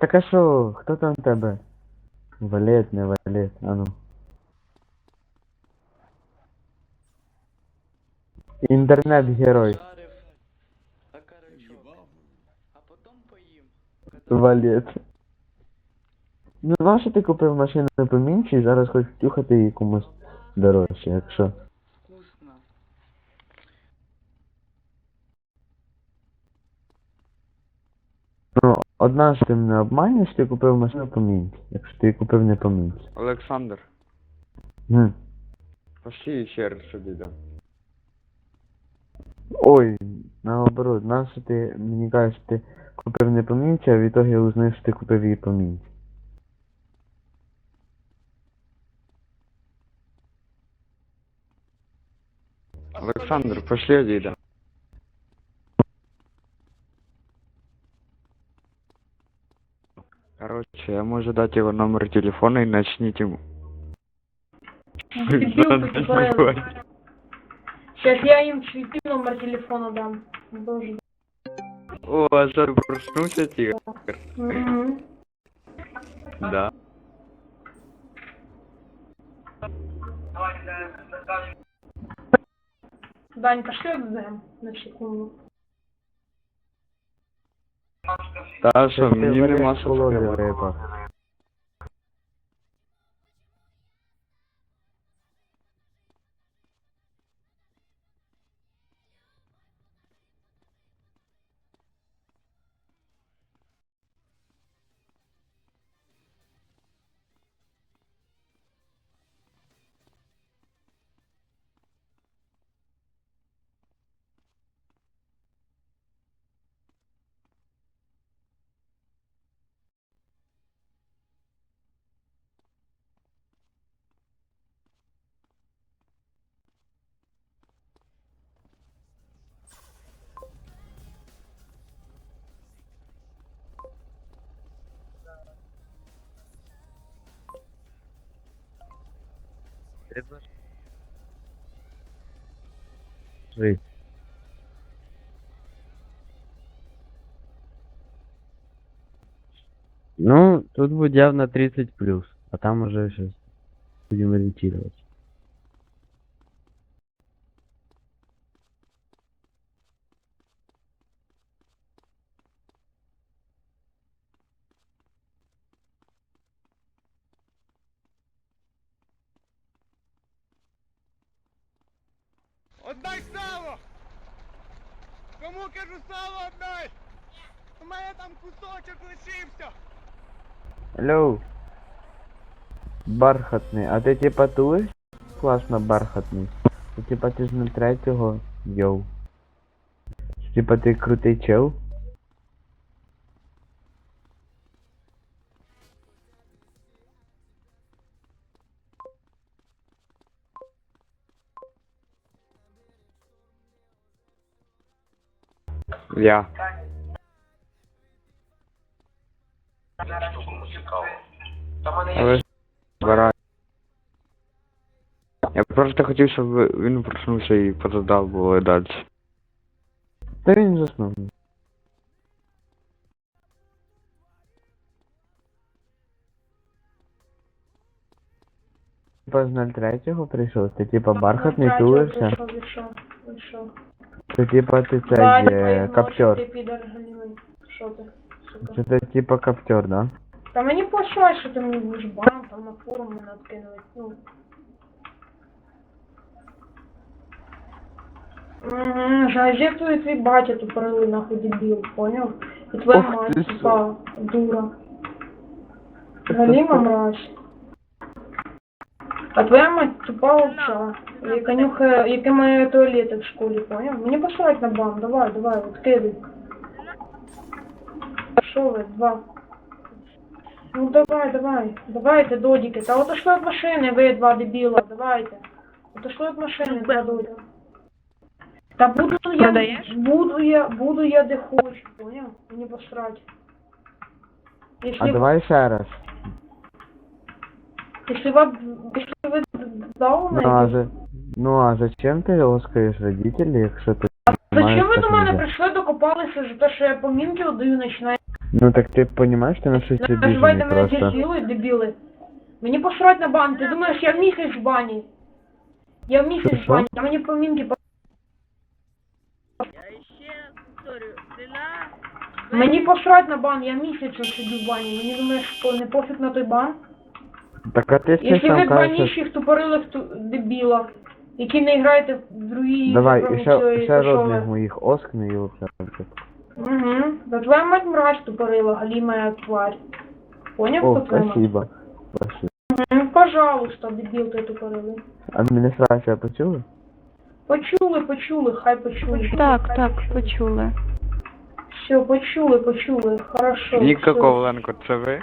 Так а що, хто там тебе? Валет, не валет, а ну. Інтернет-герой. А потом поїм. Валет. Ну, нащо ти купив машину помінче і зараз хочеш втюхати її комусь дорожче, якщо. Вкусно. Ну, одна ж ти мене обманюєш, ти купив машину помінче, якщо ти її купив не помінче. Олександр, Гм. пошли ще раз сюди дам. Ой, наоборот, нащо ти мені кажеш, що ти купив не помінче, а в ітогі узнаєш, що ти купив її помінче. Олександр, пошли діда. Короче, я можу дати його номер телефона і начніть йому. Дебил ты тупорылый. Сейчас я им чуть номер телефона дам. Боже. О, а зараз проснувся тігр? Мгм. Да. Дань, пошли отдаем на секунду. Та що, мені нема що Жить. Ну, тут будет явно 30 плюс, а там уже сейчас будем ориентировать. Отдай сало! Кому кажу сало отдай! У мене там кусочок лишився! Алло. Бархатный, а ты типа тулишь? Классно бархатный. Ты типа ти ж на третього, йоу. Типа ти крутий чел? Я. Але. Я просто хотів, щоб він проснувся і позадав було далі. Та він заснув. Типа з 03 прийшов, ти типа бархатний тулишся, Вийшов, вийшов, вийшов. ти типа ти цей Давай, е, давай, каптер. Ти підар галімий. Що ти? сука? Це ти типа каптер, да? Та мені пошла, що ти мені будеш бам, там на форум мене откинули. Ну. Угу, жаль, твій твій батя тупорилий нахуй дебіл, поняв? І твоя Ох мать ти, тупа, дура. Так Галіма це- мразь. А твоя мать тупа овца, Яка нюхає, яке має туалети в школі, поняв? Мені посилать на бам, давай, давай, от кидай. Що ви, два? Ну давай, давай, давайте, додіки. Та отошли від машини, ви два дебіла, давайте. Отошли від машини, два додіка. Та буду я, буду я, буду я де хочу, поняв? Мені посрать. Якщо, А давай ще раз. якщо, ви, якщо ви дали Ну а, за... а зачем ти лоскаєш родителей, якщо ти Зачем маєш ви до мене не прийшли, докопалися за те, що я помінки отдаю, починаю Ну так ти розумієш, ти на щось Називайте обіжений мене просто. дебіли, дебіли. Мені посрать на бан, ти думаєш, я місяць в бані. Я місяць в бані, а мені помінки по... Я ще повторю, ціна. Мені посрать на бан, я місяць ось сидю в бані. Мені думаєш, по- не пофіг на той бан. Так а ти ще Якщо ви сам кажеш, баніщих тупорилих ту... які не граєте в другі давай, ще, ще ви? моїх оскни і взагалі. Угу. Да твоя мать мразь тупорила, галімая тварь. Поняв, О, хто спасибо. Спасибо. Мгм, Пожалуйста, дебіл ти тупорилий. Адміністрація почули? Почули, почули, хай почули. Так, Хай так, почули. почули. Все, почули, почули. Хорошо. Ніка все. Коваленко, це ви?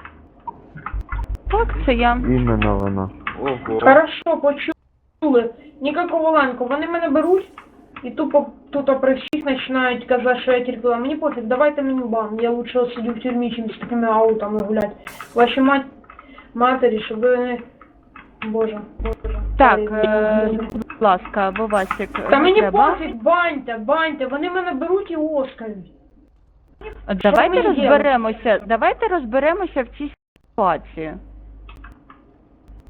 Так, це я. Іменно вона. Ого. Хорошо, почули. Ніка Коваленко, вони мене беруть і тупо тут при всіх починають казати, що я терпіла. Мені пофіг, давайте мені бан. Я лучше сидю в тюрмі, чим з такими аутами гулять. Ваші мать матері, щоб ви... Боже, боже. Так, е, будь ласка, Вовасик, Та мені треба. пофіг, баньте, баньте, вони мене беруть і оскають. Давайте мені розберемося. Давайте розберемося в цій ситуації.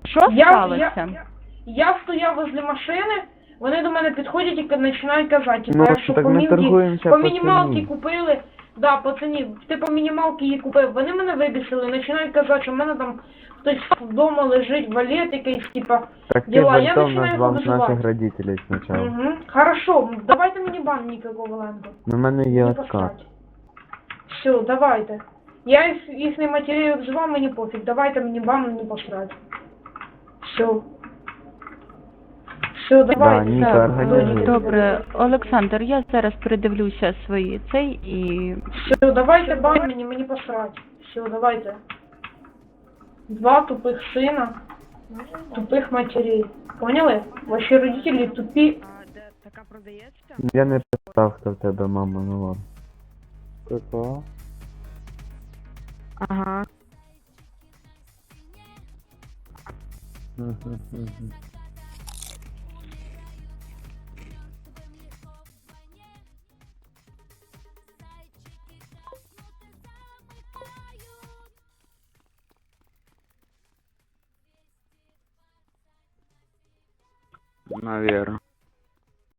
Що Я, сталося? я, я стояв возле машини, вони до мене підходять і починають казати, типу, Ну, що так по мінки, по мінімалки купили, да, по ціні, ти по мінімалки її купив, вони мене вибісили, починають казати, що в мене там хтось вдома лежить, валет якийсь, типа, Так ти Діла, я починаю вибивати. наших родителей спочатку. угу. хорошо, давайте мені бан нікакого ленду. У мене є откат. Все, давайте. Я їх, їхній матеріал вживав, мені пофіг. Давайте мені бан, мені посрать. Все. Все, давайте. Ніка, Так, організуй. добре, Олександр, я зараз передивлюся свої цей і Все, давайте бан мені, мені посрать. Все, давайте. Два тупих сина, тупих матерей. Поняли? Ваші родителі тупі. Така продається? Я не питав, хто в тебе мама, ну ладно. Ага. Una guerra.